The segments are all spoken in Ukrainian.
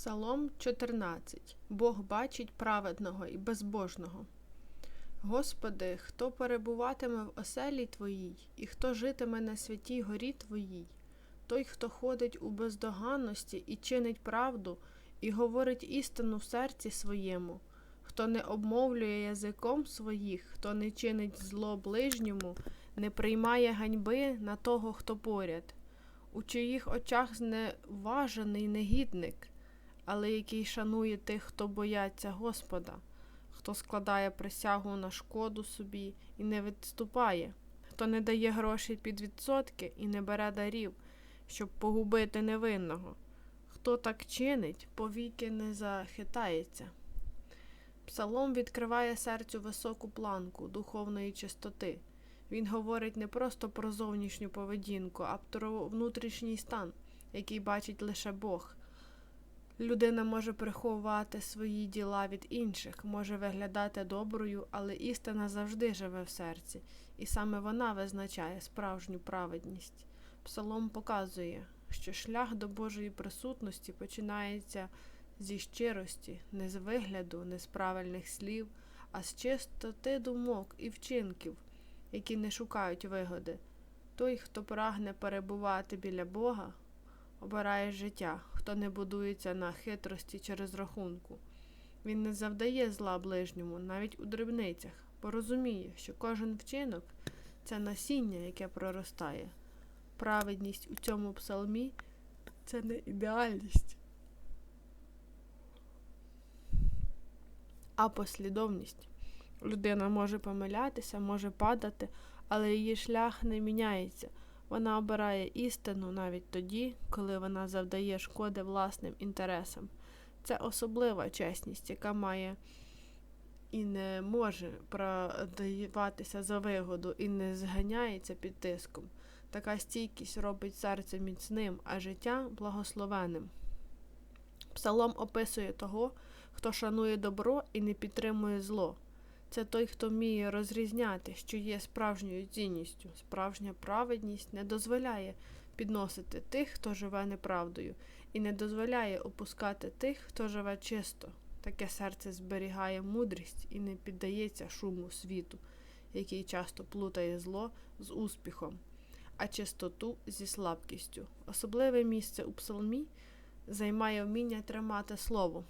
Псалом 14. Бог бачить праведного і безбожного. Господи, хто перебуватиме в оселі Твоїй, і хто житиме на святій горі Твоїй, той, хто ходить у бездоганності і чинить правду, і говорить істину в серці своєму, хто не обмовлює язиком своїх, хто не чинить зло ближньому, не приймає ганьби на того, хто поряд, у чиїх очах зневажений негідник, але який шанує тих, хто бояться Господа, хто складає присягу на шкоду собі і не відступає, хто не дає грошей під відсотки і не бере дарів, щоб погубити невинного. Хто так чинить, повіки не захитається. Псалом відкриває серцю високу планку духовної чистоти. Він говорить не просто про зовнішню поведінку, а про внутрішній стан, який бачить лише Бог. Людина може приховувати свої діла від інших, може виглядати доброю, але істина завжди живе в серці, і саме вона визначає справжню праведність. Псалом показує, що шлях до Божої присутності починається зі щирості, не з вигляду, не з правильних слів, а з чистоти думок і вчинків, які не шукають вигоди. Той, хто прагне перебувати біля Бога, обирає життя, хто не будується на хитрості чи розрахунку. Він не завдає зла ближньому, навіть у дрібницях, бо розуміє, що кожен вчинок це насіння, яке проростає. Праведність у цьому псалмі це не ідеальність, а послідовність. Людина може помилятися, може падати, але її шлях не міняється. Вона обирає істину навіть тоді, коли вона завдає шкоди власним інтересам. Це особлива чесність, яка має і не може продаватися за вигоду, і не зганяється під тиском. Така стійкість робить серце міцним, а життя благословенним. Псалом описує того, хто шанує добро і не підтримує зло. Це той, хто вміє розрізняти, що є справжньою цінністю. Справжня праведність не дозволяє підносити тих, хто живе неправдою, і не дозволяє опускати тих, хто живе чисто. Таке серце зберігає мудрість і не піддається шуму світу, який часто плутає зло з успіхом, а чистоту зі слабкістю. Особливе місце у псалмі займає вміння тримати слово.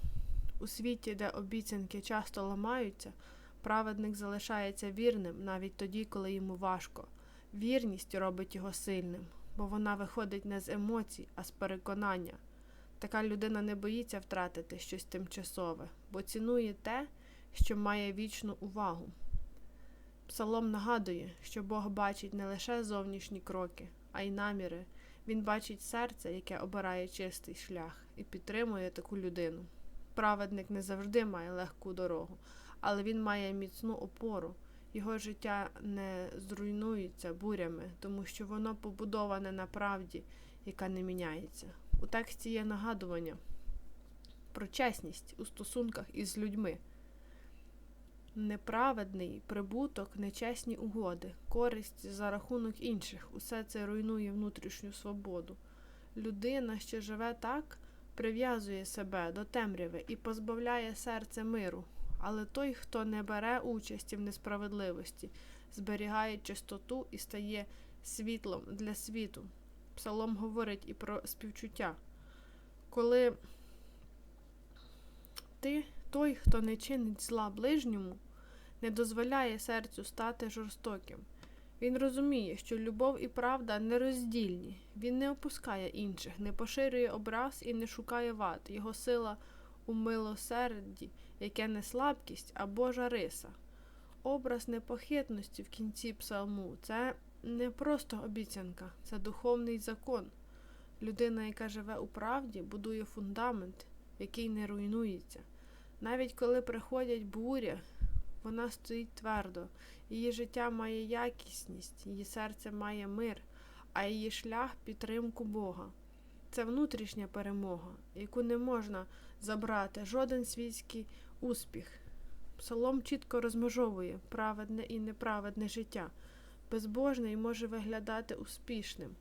У світі, де обіцянки часто ламаються, праведник залишається вірним навіть тоді, коли йому важко. Вірність робить його сильним, бо вона виходить не з емоцій, а з переконання. Така людина не боїться втратити щось тимчасове, бо цінує те, що має вічну увагу. Псалом нагадує, що Бог бачить не лише зовнішні кроки, а й наміри. Він бачить серце, яке обирає чистий шлях, і підтримує таку людину. Праведник не завжди має легку дорогу, але він має міцну опору. Його життя не зруйнується бурями, тому що воно побудоване на правді, яка не міняється. У тексті є нагадування про чесність у стосунках із людьми. Неправедний прибуток, нечесні угоди, користь за рахунок інших усе це руйнує внутрішню свободу. Людина, що живе так, прив'язує себе до темряви і позбавляє серце миру. Але той, хто не бере участі в несправедливості, зберігає чистоту і стає світлом для світу. Псалом говорить і про співчуття. Коли ти, той, хто не чинить зла ближньому, не дозволяє серцю стати жорстоким. Він розуміє, що любов і правда нероздільні. Він не опускає інших, не поширює образ і не шукає вад. Його сила у милосерді, яке не слабкість, а Божа риса. Образ непохитності в кінці псалму це не просто обіцянка, це духовний закон. Людина, яка живе у правді, будує фундамент, який не руйнується. Навіть коли приходять буря, вона стоїть твердо, її життя має якісність, її серце має мир, а її шлях підтримку Бога. Це внутрішня перемога, яку не можна забрати жоден світський успіх. Псалом чітко розмежовує праведне і неправедне життя. Безбожний може виглядати успішним,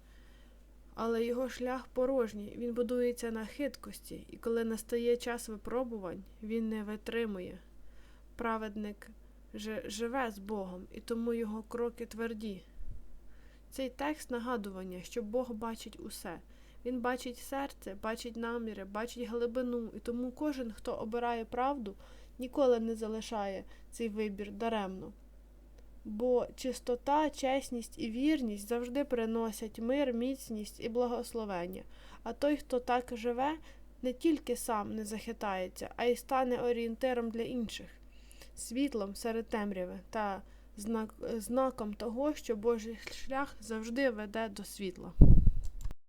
Але його шлях порожній, він будується на хиткості, і коли настає час випробувань, він не витримує. Праведник же живе з Богом, і тому його кроки тверді. Цей текст нагадування, що Бог бачить усе. Він бачить серце, бачить наміри, бачить глибину, і тому кожен, хто обирає правду, ніколи не залишає цей вибір даремно. Бо чистота, чесність і вірність завжди приносять мир, міцність і благословення. А той, хто так живе, не тільки сам не захитається, а й стане орієнтиром для інших, світлом серед темряви та знак, знаком того, що Божий шлях завжди веде до світла.